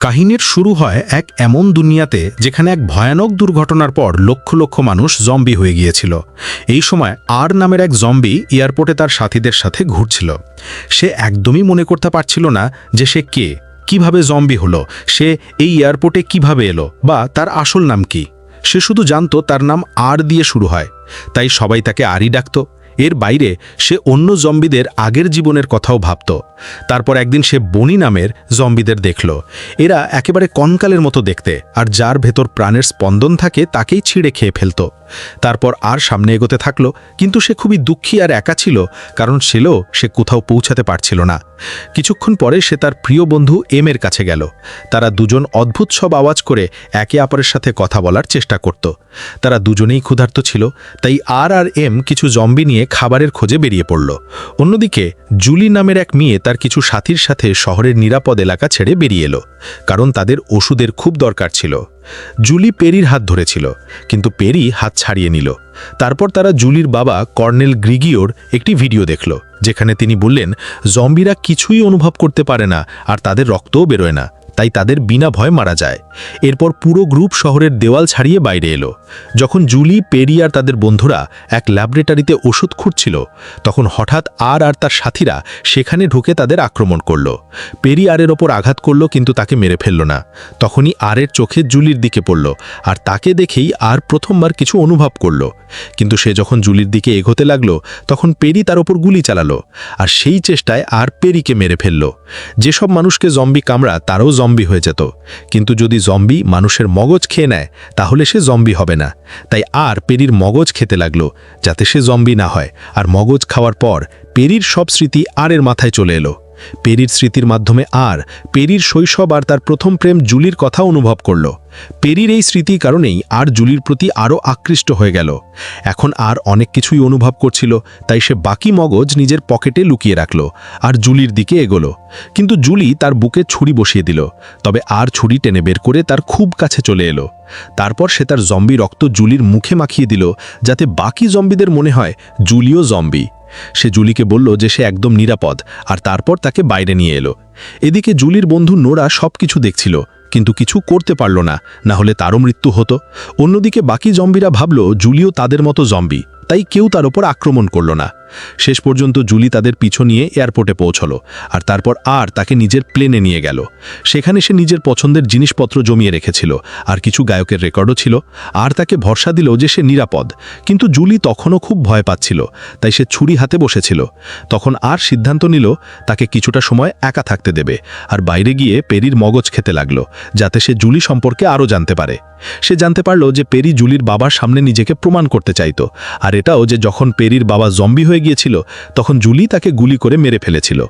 কাহিনীর শুরু হয় এক এমন দুনিয়াতে যেখানে এক ভয়ানক দুর্ঘটনার পর লক্ষ লক্ষ মানুষ জম্বি হয়ে গিয়েছিল। এই সময় আর নামের এক জম্বি এয়ারপোর্টে তার সাথীদের সাথে ঘুরছিল। সে একদমই মনে করতে পারছিল না যে সে কে, কীভাবে জম্বি হলো, সে এই এয়ারপোর্টে কীভাবে এলো, বা তার আসল নাম কি। সে শুধু জানত তার নাম আর দিয়ে শুরু হয়, তাই সবাই তাকে আরই ডাকত। এর বাইরে সে অন্য জম্বিদের আগের জীবনের কথাও ভাবত। তারপর একদিন সে বনি নামের জম্বিদের দেখল। এরা একেবারে কনকালের মতো দেখতে, আর যার ভেতর প্রাণের স্পন্দন থাকে তাকেই ছিঁড়ে খেয়ে ফেলত। তারপর আর সামনে এগোতে থাকল, কিন্তু সে খুবই দুঃখী আর একা ছিল, কারণ ছেলেও সে কোথাও পৌঁছাতে পারছিল না। কিছুক্ষণ পরে সে তার প্রিয় বন্ধু এম এর কাছে গেল। তারা দুজন অদ্ভুত সব আওয়াজ করে একে অপরের সাথে কথা বলার চেষ্টা করত। তারা দুজনেই ক্ষুধার্ত ছিল, তাই আর আর এম কিছু জম্বি নিয়ে খাবারের খোঁজে বেরিয়ে পড়ল। অন্যদিকে জুলি নামের এক মেয়ে তার কিছু সাথীর সাথে শহরের নিরাপদ এলাকা ছেড়ে বেরিয়ে এলো, কারণ তাদের ওষুধের খুব দরকার ছিল। জুলি পেরির হাত ধরেছিল, কিন্তু পেরি হাত ছাড়িয়ে নিল। তারপর তারা জুলির বাবা কর্নেল গ্রিগিওর একটি ভিডিও দেখল, যেখানে তিনি বললেন, জম্বিরা কিছুই অনুভব করতে পারে না, আর তাদের রক্তও বেরোয় না। তাই তাদের বিনা ভয় মারা যায়। এরপর পুরো গ্রুপ শহরের দেওয়াল ছাড়িয়ে বাইরে এলো। যখন জুলি, পেরি আর তাদের বন্ধুরা এক ল্যাবরেটরিতে ওষুধ খুঁজছিল তখন হঠাৎ আর আর তার সাথীরা সেখানে ঢুকে তাদের আক্রমণ করল। পেরি আরের ওপর আঘাত করল, কিন্তু তাকে মেরে ফেলল না। তখনই আরের চোখে জুলির দিকে পড়ল, আর তাকে দেখেই আর প্রথমবার কিছু অনুভব করল। কিন্তু সে যখন জুলির দিকে এগোতে লাগল, তখন পেরি তার ওপর গুলি চালালো, আর সেই চেষ্টায় আর পেরিকে মেরে ফেলল। যেসব মানুষকে জম্বি কামড়া তারাও জম্বি হয়ে যেত। কিন্তু যদি জম্বি মানুষের মগজ খেয়ে নেয়, তাহলে সে জম্বি হবে না। তাই আর পেরির মগজ খেতে লাগল, যাতে সে জম্বি না হয়। আর মগজ খাওয়ার পর পেরির সব স্মৃতি আরের মাথায় চলে এলো। পেরির স্মৃতির মাধ্যমে আর পেরির শৈশব আর তার প্রথম প্রেম জুলির কথা অনুভব করল। পেরির এই স্মৃতি কারণেই আর জুলির প্রতি আরও আকৃষ্ট হয়ে গেল। এখন আর অনেক কিছুই অনুভব করছিল, তাই সে বাকি মগজ নিজের পকেটে লুকিয়ে রাখল আর জুলির দিকে এগোলো। কিন্তু জুলি তার বুকে ছুরি বসিয়ে দিল, তবে আর ছুরি টেনে বের করে তার খুব কাছে চলে এলো। তারপর সে তার জম্বি রক্ত জুলির মুখে মাখিয়ে দিল, যাতে বাকি জম্বিদের মনে হয় জুলিও জম্বি। সে জুলিকে বলল যে সে একদম নিরাপদ, আর তারপর তাকে বাইরে নিয়ে এলো। এদিকে জুলির বন্ধু নোরা সব কিছু দেখছিল, কিন্তু কিছু করতে পারল না না হলে তারও মৃত্যু হতো। অন্যদিকে বাকি জম্বিরা ভাবল, জুলিও তাদের মতো জম্বি, তাই কেউ তার ওপর আক্রমণ করল না। শেষ পর্যন্ত জুলি তাদের পিছু নিয়ে এয়ারপোর্টে পৌঁছলো, আর তারপর আর তাকে নিজের প্লেনে নিয়ে গেল। সেখানে সে নিজের পছন্দের জিনিসপত্র জমিয়ে রেখেছিল, আর কিছু গায়কের রেকর্ডও ছিল। আর তাকে ভরসা দিল যে সে নিরাপদ। কিন্তু জুলি তখনও খুব ভয় পাচ্ছিল, তাই সে ছুরি হাতে বসেছিল। তখন আর সিদ্ধান্ত নিল, তাকে কিছুটা সময় একা থাকতে দেবে, আর বাইরে গিয়ে পেরির মগজ খেতে লাগল, যাতে সে জুলি সম্পর্কে আরও জানতে পারে। সে জানতে পারল যে পেরি জুলির বাবার সামনে নিজেকে প্রমাণ করতে চাইত, আর এটাও যে যখন পেরির বাবা জম্বি হয়ে গিয়েছিল, তখন জুলি তাকে গুলি করে মেরে ফেলেছিল।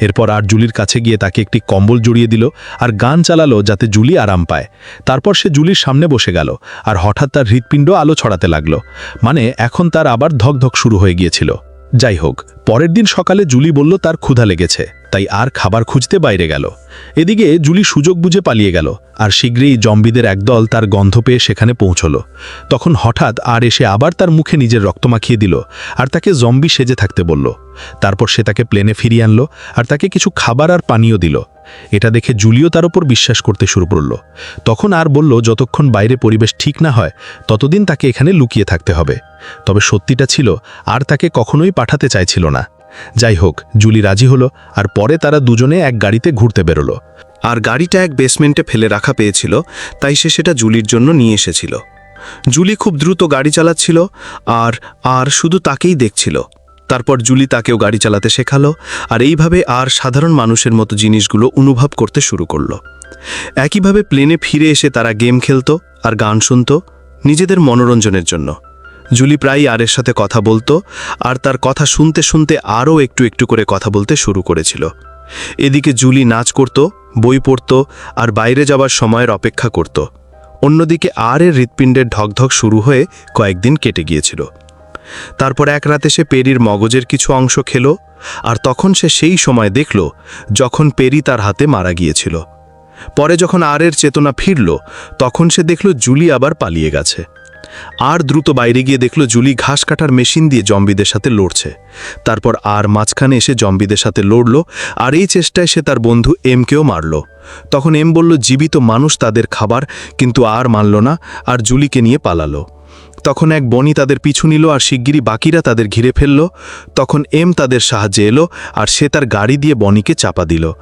এরপর আর জুলির কাছে গিয়ে তাকে একটি কম্বল জড়িয়ে দিল আর গান চালালো যাতে জুলি আরাম পায়। তারপর সে জুলির সামনে বসে গেল আর হঠাৎ তার হৃৎপিণ্ড আলো ছড়াতে লাগল। মানে এখন তার আবার ধকধক শুরু হয়ে গিয়েছিল। যাই হোক, পরের দিন সকালে জুলি বলল তার ক্ষুধা লেগেছে, তাই আর খাবার খুঁজতে বাইরে গেল। এদিকে জুলি সুযোগ বুঝে পালিয়ে গেল, আর শীঘ্রই জম্বিদের একদল তার গন্ধ পেয়ে সেখানে পৌঁছল। তখন হঠাৎ আর এসে আবার তার মুখে নিজের রক্ত মাখিয়ে দিল, আর তাকে জম্বি সেজে থাকতে বলল। তারপর সে তাকে প্লেনে ফিরিয়ে আনলো, আর তাকে কিছু খাবার আর পানীয় দিল। এটা দেখে জুলিও তার উপর বিশ্বাস করতে শুরু করল। তখন আর বলল, যতক্ষণ বাইরে পরিবেশ ঠিক না হয়, ততদিন তাকে এখানে লুকিয়ে থাকতে হবে। তবে সত্যিটা ছিল, আর তাকে কখনোই পাঠাতে চাইছিল না। যাই হোক, জুলি রাজি হলো, আর পরে তারা দুজনে এক গাড়িতে ঘুরতে বেরোলো। আর গাড়িটা এক বেসমেন্টে ফেলে রাখা পেয়েছিল, তাই সে সেটা জুলির জন্য নিয়ে এসেছিল। জুলি খুব দ্রুত গাড়ি চালাচ্ছিল, আর আর শুধু তাকেই দেখছিল। তারপর জুলি তাকেও গাড়ি চালাতে শেখালো আর এইভাবে আর সাধারণ মানুষের মতো জিনিসগুলো অনুভব করতে শুরু করল। একইভাবে প্লেনে ফিরে এসে তারা গেম খেলত আর গান শুনত নিজেদের মনোরঞ্জনের জন্য। জুলি প্রায়ই আরের সাথে কথা বলতো আর তার কথা শুনতে শুনতে আরও একটু একটু করে কথা বলতে শুরু করেছিল। এদিকে জুলি নাচ করত, বই পড়ত আর বাইরে যাবার সময়ের অপেক্ষা করত। অন্যদিকে আর এর হৃৎপিণ্ডের ঢকঢক শুরু হয়ে কয়েকদিন কেটে গিয়েছিল। তারপর এক রাতে সে পেরির মগজের কিছু অংশ খেল, আর তখন সে সেই সময় দেখল যখন পেরি তার হাতে মারা গিয়েছিল। পরে যখন আর এর চেতনা ফিরল, তখন সে দেখল জুলি আবার পালিয়ে গেছে। আর দ্রুত বাইরে গিয়ে দেখল জুলি ঘাস কাটার মেশিন দিয়ে জম্বিদের সাথে লড়ছে। তারপর আর মাঝখানে এসে জম্বিদের সাথে লড়ল, আর এই চেষ্টায় সে তার বন্ধু এমকেও মারল। তখন এম বলল, জীবিত মানুষ তাদের খাবার, কিন্তু আর মানল না, আর জুলিকে নিয়ে পালালো। তখন এক বনি তাদের পিছু নিল আর শিগগিরই বাকিরা তাদের ঘিরে ফেলল। তখন এম তাদের সাহায্যে এলো আর সে তার গাড়ি দিয়ে বনিকে চাপা দিল।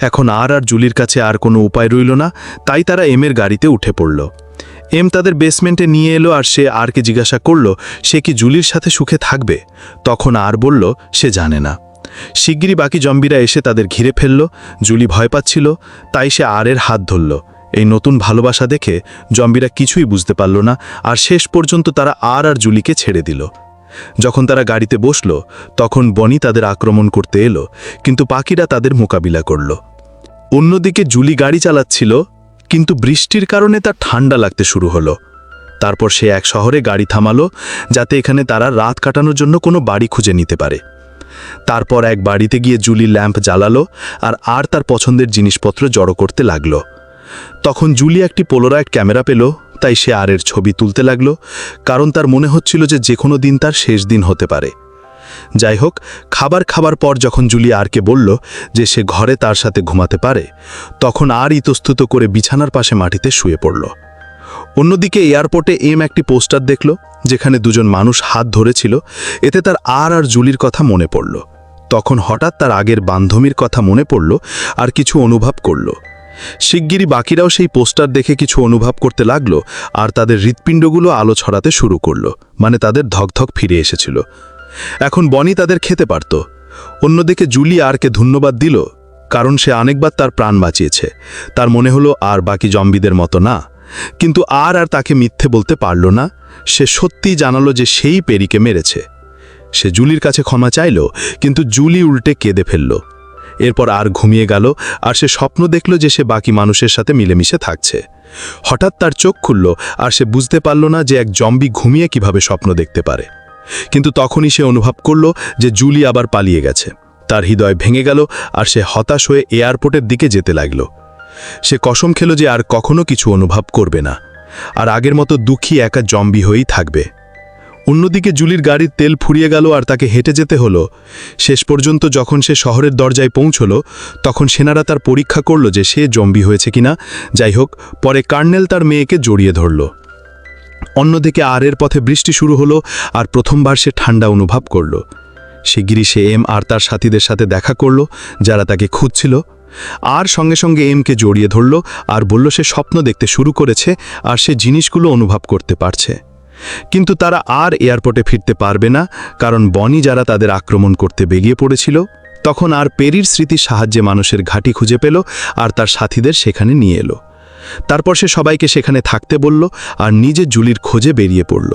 এখন আর আর জুলির কাছে আর কোনো উপায় রইল না, তাই তারা এমের গাড়িতে উঠে পড়ল। এম তাদের বেসমেন্টে নিয়ে এলো আর সে আরকে জিজ্ঞাসা করল, সে কি জুলির সাথে সুখে থাকবে? তখন আর বলল, সে জানে না। শিগগিরই বাকি জম্বিরা এসে তাদের ঘিরে ফেলল। জুলি ভয় পাচ্ছিল, তাই সে আরের হাত ধরল। এই নতুন ভালোবাসা দেখে জম্বিরা কিছুই বুঝতে পারল না, আর শেষ পর্যন্ত তারা আর আর জুলিকে ছেড়ে দিল। যখন তারা গাড়িতে বসল, তখন বনি তাদের আক্রমণ করতে এলো, কিন্তু পাখিরা তাদের মোকাবিলা করল। অন্যদিকে জুলি গাড়ি চালাচ্ছিল, কিন্তু বৃষ্টির কারণে তার ঠান্ডা লাগতে শুরু হলো। তারপর সে এক শহরে গাড়ি থামালো, যাতে এখানে তারা রাত কাটানোর জন্য কোনো বাড়ি খুঁজে নিতে পারে। তারপর এক বাড়িতে গিয়ে জুলি ল্যাম্প জ্বালালো, আর আর তার পছন্দের জিনিসপত্র জড়ো করতে লাগল। তখন জুলি একটি পোলোরাইড ক্যামেরা পেল, তাই সে আরের ছবি তুলতে লাগল, কারণ তার মনে হচ্ছিল যে যে কোনো দিন তার শেষ দিন হতে পারে। যাই হোক, খাবার খাবার পর যখন জুলি আরকে বলল যে সে ঘরে তার সাথে ঘুমাতে পারে, তখন আর ইতস্তুত করে বিছানার পাশে মাটিতে শুয়ে পড়ল। অন্যদিকে এয়ারপোর্টে এম একটি পোস্টার দেখল, যেখানে দুজন মানুষ হাত ধরেছিল, এতে তার আর আর জুলির কথা মনে পড়ল। তখন হঠাৎ তার আগের বান্ধবীর কথা মনে পড়ল আর কিছু অনুভব করল। শিগগিরই বাকিরাও সেই পোস্টার দেখে কিছু অনুভব করতে লাগল আর তাদের হৃৎপিণ্ডগুলো আলো ছড়াতে শুরু করল মানে তাদের ধকধক ফিরে এসেছিল। এখন বনি তাদের খেতে পারত। অন্যদিকে জুলি আরকে ধন্যবাদ দিল, কারণ সে অনেকবার তার প্রাণ বাঁচিয়েছে। তার মনে হলো আর বাকি জম্বিদের মতো না। কিন্তু আর আর তাকে মিথ্যে বলতে পারল না, সে সত্যিই জানালো যে সেই পেরিকে মেরেছে। সে জুলির কাছে ক্ষমা চাইল, কিন্তু জুলি উল্টে কেঁদে ফেলল। এরপর আর ঘুমিয়ে গেল, আর সে স্বপ্ন দেখল যে সে বাকি মানুষের সাথে মিলেমিশে থাকছে। হঠাৎ তার চোখ খুলল, আর সে বুঝতে পারল না যে এক জম্বি ঘুমিয়ে কীভাবে স্বপ্ন দেখতে পারে। কিন্তু তখনই সে অনুভব করল যে জুলি আবার পালিয়ে গেছে। তার হৃদয় ভেঙে গেল, আর সে হতাশ হয়ে এয়ারপোর্টের দিকে যেতে লাগল। সে কসম খেল যে আর কখনো কিছু অনুভব করবে না। আর আগের মতো দুঃখী একা জম্বি হয়েই থাকবে। অন্যদিকে জুলির গাড়ির তেল ফুরিয়ে গেল আর তাকে হেঁটে যেতে হলো। শেষ পর্যন্ত যখন সে শহরের দরজায় পৌঁছল, তখন সেনারা তার পরীক্ষা করল যে সে জম্বি হয়েছে কিনা। যাই হোক, পরে কার্নেল তার মেয়েকে জড়িয়ে ধরল। অন্যদিকে আরের পথে বৃষ্টি শুরু হলো আর প্রথমবার সে ঠান্ডা অনুভব করল। শিগগিরই সে এম আর তার সাথীদের সাথে দেখা করল, যারা তাকে খুঁজছিল। আর সঙ্গে সঙ্গে এমকে জড়িয়ে ধরল আর বলল সে স্বপ্ন দেখতে শুরু করেছে আর সে জিনিসগুলো অনুভব করতে পারছে। কিন্তু তারা আর এয়ারপোর্টে ফিরতে পারবে না, কারণ বনি যারা তাদের আক্রমণ করতে বেরিয়ে পড়েছিল, তখন আর পেরির স্মৃতির সাহায্যে মানুষের ঘাঁটি খুঁজে পেল আর তার সাথীদের সেখানে নিয়ে এলো। তারপর সে সবাইকে সেখানে থাকতে বলল আর নিজে জুলির খোঁজে বেরিয়ে পড়ল।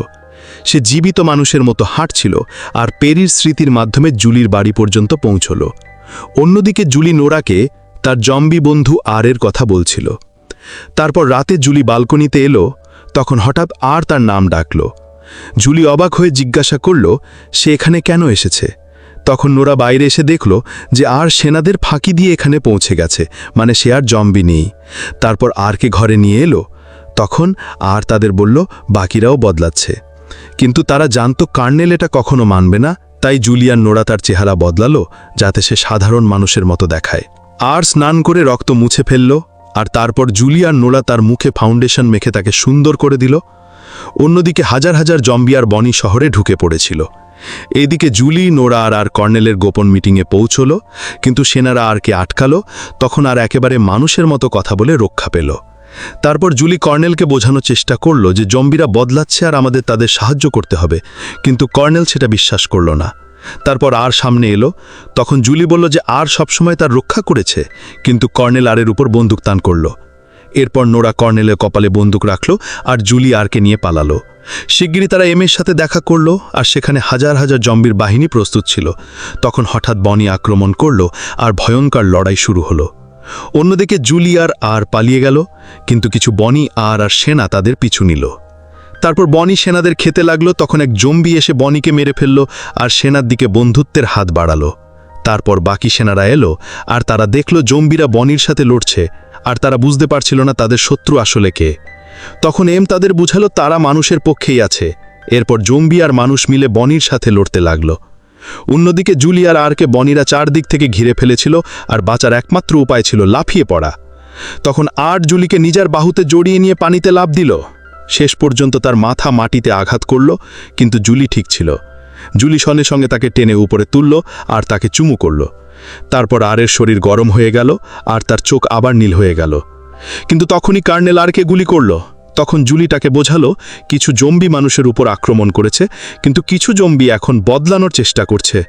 সে জীবিত মানুষের মতো হাঁটছিল আর পেরির স্মৃতির মাধ্যমে জুলির বাড়ি পর্যন্ত পৌঁছল। অন্যদিকে জুলি নোরাকে তার জম্বি বন্ধু আরের কথা বলছিল। তারপর রাতে জুলি বালকনিতে এলো তখন হঠাৎ আর তার নাম ডাকল। জুলি অবাক হয়ে জিজ্ঞাসা করল, সে এখানে কেন এসেছে? তখন নোরা বাইরে এসে দেখল যে আর সেনাদের ফাঁকি দিয়ে এখানে পৌঁছে গেছে মানে সে আর জম্বি নেই। তারপর আরকে ঘরে নিয়ে এলো। তখন আর তাদের বলল, বাকিরাও বদলাচ্ছে। কিন্তু তারা জানতো কার্নেল এটা কখনো মানবে না, তাই জুলিয়ান নোরা তার চেহারা বদলালো, যাতে সে সাধারণ মানুষের মতো দেখায়। আর স্নান করে রক্ত মুছে ফেলল। আর তারপর জুলিয়ার নোলা তার মুখে ফাউন্ডেশন মেখে তাকে সুন্দর করে দিল। অন্যদিকে হাজার হাজার জম্বিয়ার বনি শহরে ঢুকে পড়েছিল। এদিকে জুলি, নোরা আর আর কর্নেলের গোপন মিটিংয়ে পৌঁছল, কিন্তু সেনারা আরকে আটকালো, তখন আর একেবারে মানুষের মতো কথা বলে রক্ষা পেল। তারপর জুলি কর্নেলকে বোঝানোর চেষ্টা করল যে জম্বিরা বদলাচ্ছে আর আমাদের তাদের সাহায্য করতে হবে, কিন্তু কর্নেল সেটা বিশ্বাস করল না। তারপর আর সামনে এলো। তখন জুলি বলল যে আর সবসময় তার রক্ষা করেছে, কিন্তু কর্নেল আরের উপর বন্দুক তান করল। এরপর নোরা কর্নেলের কপালে বন্দুক রাখল আর জুলি আরকে নিয়ে পালালো। শিগগিরই তারা এমের সাথে দেখা করল আর সেখানে হাজার হাজার জম্বির বাহিনী প্রস্তুত ছিল। তখন হঠাৎ বনি আক্রমণ করল আর ভয়ঙ্কর লড়াই শুরু হলো। অন্যদিকে জুলিয়ার আর পালিয়ে গেল, কিন্তু কিছু বনি আর আর সেনা তাদের পিছু নিল। তারপর বনি সেনাদের খেতে লাগল, তখন এক জম্বি এসে বনিকে মেরে ফেলল আর সেনার দিকে বন্ধুত্বের হাত বাড়ালো। তারপর বাকি সেনারা এলো আর তারা দেখল জম্বিরা বনির সাথে লড়ছে আর তারা বুঝতে পারছিল না তাদের শত্রু আসলে কে। তখন এম তাদের বুঝালো, তারা মানুষের পক্ষেই আছে। এরপর জম্বি আর মানুষ মিলে বনির সাথে লড়তে লাগল। অন্যদিকে জুলিয়ার আরকে বনিরা চারদিক থেকে ঘিরে ফেলেছিল আর বাঁচার একমাত্র উপায় ছিল লাফিয়ে পড়া। তখন আর জুলিকে নিজের বাহুতে জড়িয়ে নিয়ে পানিতে লাভ দিল। শেষ পর্যন্ত তার মাথা মাটিতে আঘাত করল, কিন্তু জুলি ঠিক ছিল। জুলি সঙ্গে সঙ্গে তাকে টেনে উপরে তুলল আর তাকে চুমু করল। তারপর আরের শরীর গরম হয়ে গেল আর তার চোখ আবার নীল হয়ে গেল। কিন্তু তখনই কার্নেল আরকে গুলি করল। তখন জুলি তাকে বোঝালো, কিছু জম্বি মানুষের উপর আক্রমণ করেছে, কিন্তু কিছু জম্বি এখন বদলানোর চেষ্টা করছে।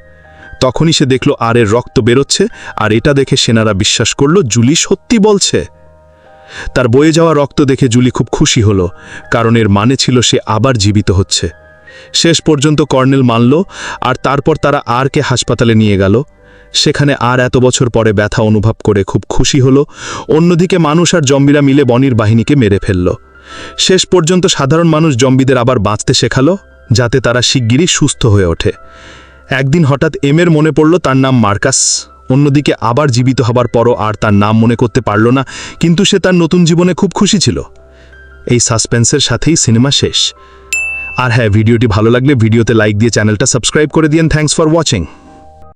তখনই সে দেখল আরের রক্ত বেরোচ্ছে আর এটা দেখে সেনারা বিশ্বাস করল জুলি সত্যি বলছে। তার বয়ে যাওয়া রক্ত দেখে জুলি খুব খুশি হল, কারণ এর মানে ছিল সে আবার জীবিত হচ্ছে। শেষ পর্যন্ত কর্নেল মানল, আর তারপর তারা আরকে হাসপাতালে নিয়ে গেল। সেখানে আর এত বছর পরে ব্যথা অনুভব করে খুব খুশি হল, অন্যদিকে মানুষ আর জম্বিরা মিলে বনির বাহিনীকে মেরে ফেলল। শেষ পর্যন্ত সাধারণ মানুষ জম্বিদের আবার বাঁচতে শেখালো, যাতে তারা শিগগিরই সুস্থ হয়ে ওঠে। একদিন হঠাৎ এমের মনে পড়ল তার নাম মার্কাস। অন্যদিকে আবার জীবিত হবার পরও আর তার নাম মনে করতে পারল না, কিন্তু সে তার নতুন জীবনে খুব খুশি ছিল। এই সাসপেন্সের সাথেই সিনেমা শেষ। আর হ্যাঁ ভিডিওটি ভালো লাগলে ভিডিওতে লাইক দিয়ে চ্যানেলটা সাবস্ক্রাইব করে দিন থ্যাংকস ফর ওয়াচিং।